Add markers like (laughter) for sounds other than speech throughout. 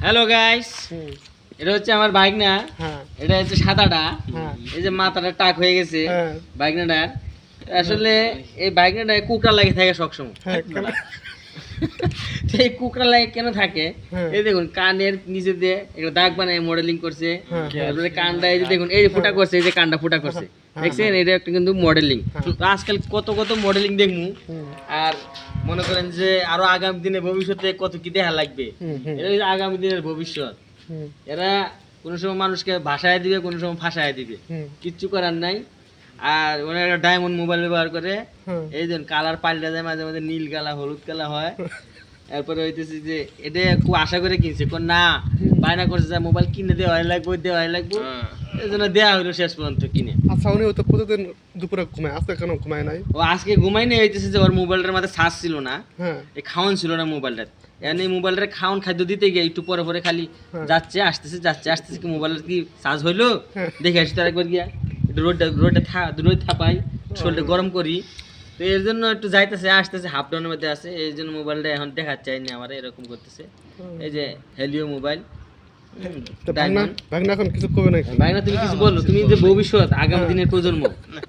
Hello guys এটা হচ্ছে আমার বাইক না হ্যাঁ। এটা হচ্ছে সাদাটা। হ্যাঁ। এই যে মাথাটা টাক হয়ে গেছে হ্যাঁ। বাইকনাটার আসলে এই বাইকনাটায় কুকরা লাগে থাকে সবসময়। এই কুকরা লাগে কেন থাকে? হ্যাঁ। এই দেখুন কানের নিচে দিয়ে একটা দাগ বানায় মডেলিং করছে। হ্যাঁ, তারপরে কানটা এই যে দেখুন এই যে ফুটা করছে এই যে কানটা ফুটা করছে। হ্যাঁ, দেখছেন? এটা একটা কিন্তু মডেলিং। তো আজকাল কত কত মডেলিং দেখমু। আর মনে করেন যে আরও আগামী দিনে ভবিষ্যতে কত কি দেখা লাগবে। এটা আগামী দিনের ভবিষ্যৎ। এরা কোনো সময় মানুষকে ভাসায় দিবে কোনো সময় ফাঁসায় দিবে। কিচ্ছু করার নাই। আর ওনারা ডায়মন্ড মোবাইল ব্যবহার করে। এই যে কালার পাল্টা যায় মাঝে মাঝে নীল কালা হলুদ কালা হয়। (laughs) এরপরে হইতেছে যে এটা খুব আশা করে কিনছে। কোন না বায়না করছে যে মোবাইল কিনে দেওয়াই লাগবে দেওয়াই লাগবে। এই জন্য দেওয়া হলো শেষ পর্যন্ত কিনে। আচ্ছা উনি তো প্রতিদিন দুপুরে ঘুমায়? আজকে কেন ঘুমায় নাই? ও আজকে ঘুমাই নিয়ে হইতেছে যে ওর মোবাইলটার মধ্যে চার্জ ছিল না। হ্যাঁ। এই খাওয়ান ছিল না মোবাইলটার। এমনি মোবাইলটার খাওয়ান খাদ্য দিতে গিয়ে একটু পরে পরে খালি হ্যাঁ। যাচ্ছে আসতেছে যাচ্ছে আসতেছে কি মোবাইলের কি চার্জ হইল? হ্যাঁ। দেখে আসি তার একবার গিয়া। একটু রোডটা রোডটা থা রোদ থাপাই শরীরটা গরম করি। তো এর জন্য একটু যাইতেছে আসতেছে হাফ ডাউনের মধ্যে আছে। এই জন্য মোবাইলটা এখন দেখাচ্ছে চাইনি আমার এরকম করতেছে। এই যে হেলিও মোবাইল এখন কিছু নাকি তুমি কিছু বলো তুমি যে ভবিষ্যৎ আগামী দিনের প্রজন্ম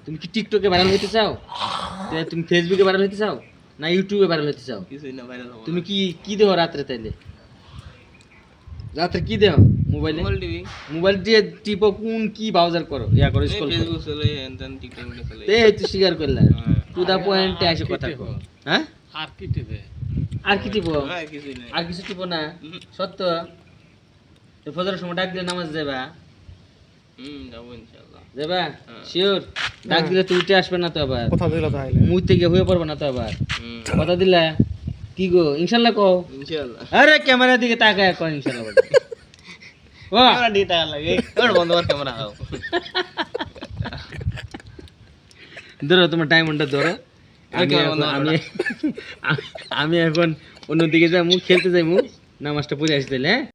তুমি কি টিকটকে ভাইরাল চাও? তুমি ফেসবুকে ভাইরাল হইতে চাও? না ইউটিউবে ভাইরাল হইতে চাও? কিছুই তুমি কি কি দেহ রাত্রে তাইলে? রাত্রে কি দেহ মোবাইলে? মোবাইল টিভি মোবাইল দিয়ে টিপো কোন কি ব্রাউজার করো? ইয়া করো স্ক্রল করো। ফেসবুক চলে টিকটক চলে এই তুই স্বীকার করলা। হ্যাঁ। টু দা পয়েন্টে এসে কথা কো হ্যাঁ? আর কি টিপে? আর কি টিপো? হ্যাঁ আর কিছু টিপো না? সত্য? তো ফজরের সময় ডাক দিলে নামাজ যাবা হুম যাব ইনশাআল্লাহ। যাবা হ্যাঁ। শিওর ডাক দিলে তুই উঠে আসবে না তো আবার। কথা দিল তাহলে মুই থেকে হয়ে পড়বে না তো আবার। কথা দিলা? কি গো? ইনশাল্লাহ কও। ইনশাআল্লাহ। আরে ক্যামেরার দিকে তাকায় কও ইনশাল্লাহ বলে। ও ক্যামেরা দিয়ে টাকা লাগে এবার বন্ধ কর ক্যামেরা দাও ধরো তোমার ডায়মন্ডটা ধরো আমি ক্যামেরা এখন- বন্ধ করো আমি আমি এখন অন্যদিকে যাই মুখ খেলতে যাই মুখ নামাজটা পড়ে আসতে হ্যাঁ